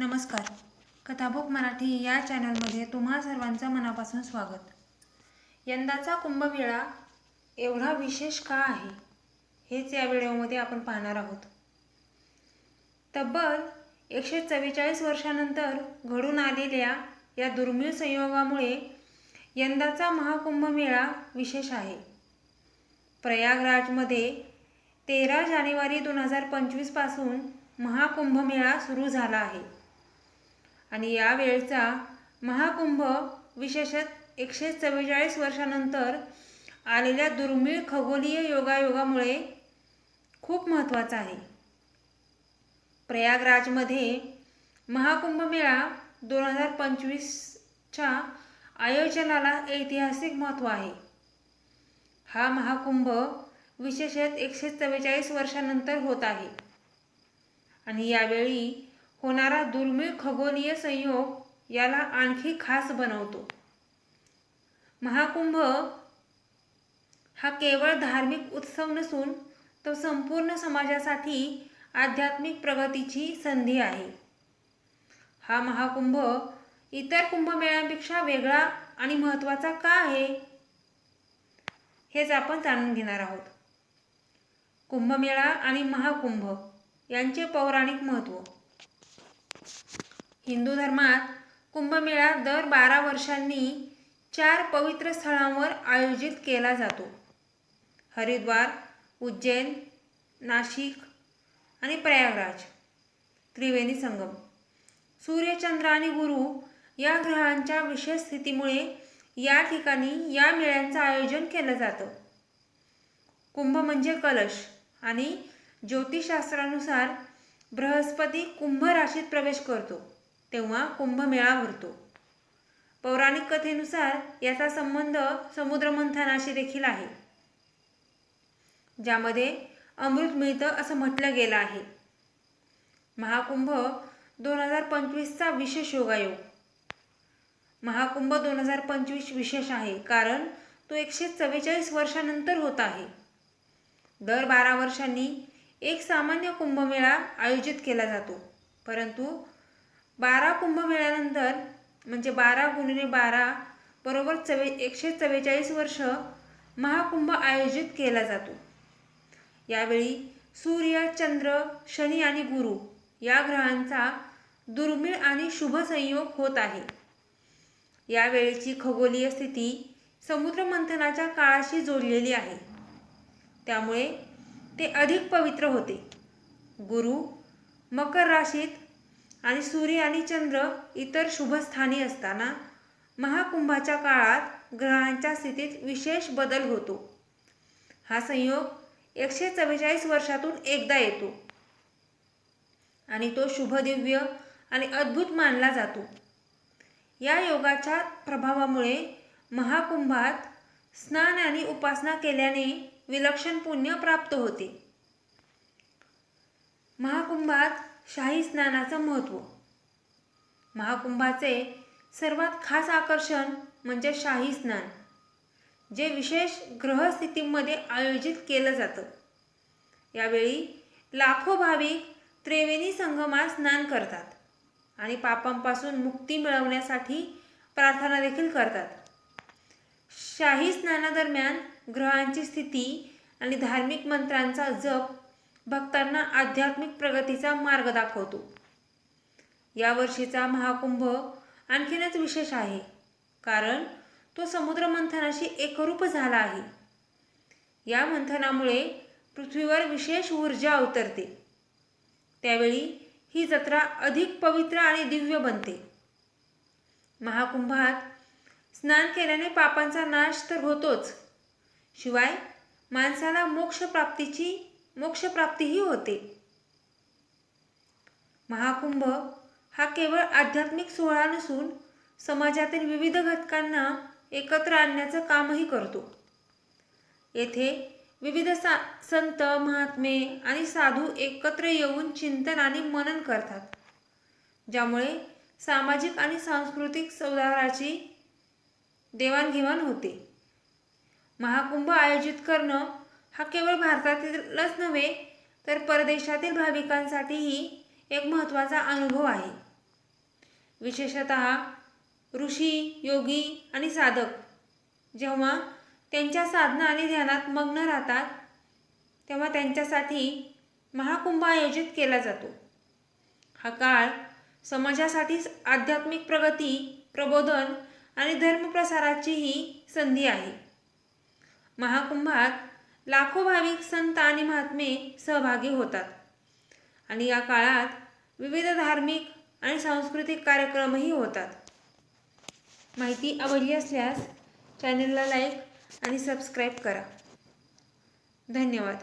नमस्कार. कथाबुक मराठी या चॅनलमध्ये तुम्हा सर्वांचं मनापासून स्वागत. यंदाचा कुंभमेळा एवढा विशेष का आहे? हेच या व्हिडिओमध्ये आपण पाहणार आहोत. तब्बल एकशे चव्वेचाळीस वर्षानंतर घडून आलेल्या या दुर्मिळ संयोगामुळे यंदाचा महाकुंभमेळा विशेष आहे. प्रयागराजमध्ये तेरा जानेवारी दोन हजार पंचवीसपासून महाकुंभमेळा सुरू झाला आहे. आणि यावेळचा महाकुंभ विशेषत एकशे चव्वेचाळीस वर्षानंतर आलेल्या दुर्मिळ खगोलीय योगायोगामुळे खूप महत्त्वाचा आहे. प्रयागराजमध्ये महाकुंभमेळा दोन हजार पंचवीसच्या आयोजनाला ऐतिहासिक महत्त्व आहे. हा महाकुंभ विशेषत एकशे चव्वेचाळीस वर्षानंतर होत आहे. आणि यावेळी होणारा दुर्मिळ खगोलीय संयोग याला आणखी खास बनवतो. महाकुंभ हा केवळ धार्मिक उत्सव नसून तो संपूर्ण समाजासाठी आध्यात्मिक प्रगतीची संधी आहे. हा महाकुंभ इतर कुंभमेळ्यांपेक्षा वेगळा आणि महत्त्वाचा का आहे? हेच आपण जाणून घेणार आहोत. कुंभमेळा आणि महाकुंभ यांचे पौराणिक महत्त्व. हिंदू धर्मात कुंभमेळा दर बारा वर्षांनी चार पवित्र स्थळांवर आयोजित केला जातो. हरिद्वार उज्जैन नाशिक आणि प्रयागराज. त्रिवेणी संगम. सूर्यचंद्र आणि गुरु या ग्रहांच्या विशेष स्थितीमुळे या ठिकाणी या मेळ्यांचं आयोजन केलं जातं. कुंभ म्हणजे कलश आणि ज्योतिषशास्त्रानुसार बृहस्पती कुंभ राशीत प्रवेश करतो. तेव्हा कुंभमेळा भरतो. पौराणिक कथेनुसार याचा संबंध समुद्रमंथनाशी देखील आहे. ज्यामध्ये अमृत मिळतं असं म्हटलं गेलं आहे. महाकुंभ दोन हजार पंचवीसचा विशेष योगायोग. महाकुंभ दोन हजार पंचवीस विशेष आहे कारण तो एकशे चव्वेचाळीस वर्षानंतर होत आहे. दर बारा वर्षांनी एक सामान्य कुंभमेळा आयोजित केला जातो. परंतु बारा कुंभमेळ्यानंतर म्हणजे बारा गुणिले बारा बरोबर चव्वे एकशे चव्वेचाळीस वर्ष महाकुंभ आयोजित केला जातो. यावेळी सूर्य चंद्र शनी आणि गुरु या ग्रहांचा दुर्मिळ आणि शुभ संयोग होत आहे. यावेळेची खगोलीय स्थिती समुद्रमंथनाच्या काळाशी जोडलेली आहे. त्यामुळे ते अधिक पवित्र होते. गुरु मकर राशीत आणि सूर्य आणि चंद्र इतर शुभस्थानी असताना महाकुंभाच्या काळात ग्रहांच्या स्थितीत विशेष बदल होतो. हा संयोग एकशे चव्वेचाळीस वर्षातून एकदा येतो. आणि तो शुभदिव्य आणि अद्भुत मानला जातो. या योगाच्या प्रभावामुळे महाकुंभात स्नान आणि उपासना केल्याने विलक्षण पुण्य प्राप्त होते. महाकुंभात शाही स्नानाचं महत्त्व. महाकुंभाचे सर्वात खास आकर्षण म्हणजे शाही स्नान जे विशेष ग्रहस्थितीमध्ये आयोजित केलं जातं. यावेळी लाखो भाविक त्रिवेणी संगमात स्नान करतात आणि पापांपासून मुक्ती मिळवण्यासाठी प्रार्थना देखील करतात. शाही स्नानादरम्यान ग्रहांची स्थिती आणि धार्मिक मंत्रांचा जप भक्तांना आध्यात्मिक प्रगतीचा मार्ग दाखवतो. यावर्षीचा महाकुंभ आणखीनच विशेष आहे कारण तो समुद्र मंथनाशी एकरूप झाला आहे. या मंथनामुळे पृथ्वीवर विशेष ऊर्जा अवतरते त्यावेळी ही जत्रा अधिक पवित्र आणि दिव्य बनते. महाकुंभात स्नान केल्याने पापांचा नाश तर होतोच. शिवाय माणसाला मोक्षप्राप्तीची मोक्षप्राप्तीही होते. महाकुंभ हा केवळ आध्यात्मिक सोहळा नसून समाजातील विविध घटकांना एकत्र आणण्याचं कामही करतो. येथे विविध सा संत महात्मे आणि साधू एकत्र येऊन चिंतन आणि मनन करतात. ज्यामुळे सामाजिक आणि सांस्कृतिक सुधाराची देवाणघेवाण होते. महाकुंभ आयोजित करणं हा केवळ भारतातीलच नव्हे तर परदेशातील भाविकांसाठीही एक महत्त्वाचा अनुभव आहे. विशेषत ऋषी योगी आणि साधक. जेव्हा त्यांच्या साधना आणि ध्यानात मग्न राहतात तेव्हा त्यांच्यासाठी महाकुंभ आयोजित केला जातो. हा काळ समाजासाठी आध्यात्मिक प्रगती प्रबोधन आणि धर्मप्रसाराचीही संधी आहे. महाकुंभात लाखो भाविक संत आणि महात्मे सहभागी होतात. आणि या काळात विविध धार्मिक आणि सांस्कृतिक कार्यक्रमही होतात. माहिती आवडली असल्यास चॅनलला लाईक आणि सबस्क्राईब करा. धन्यवाद.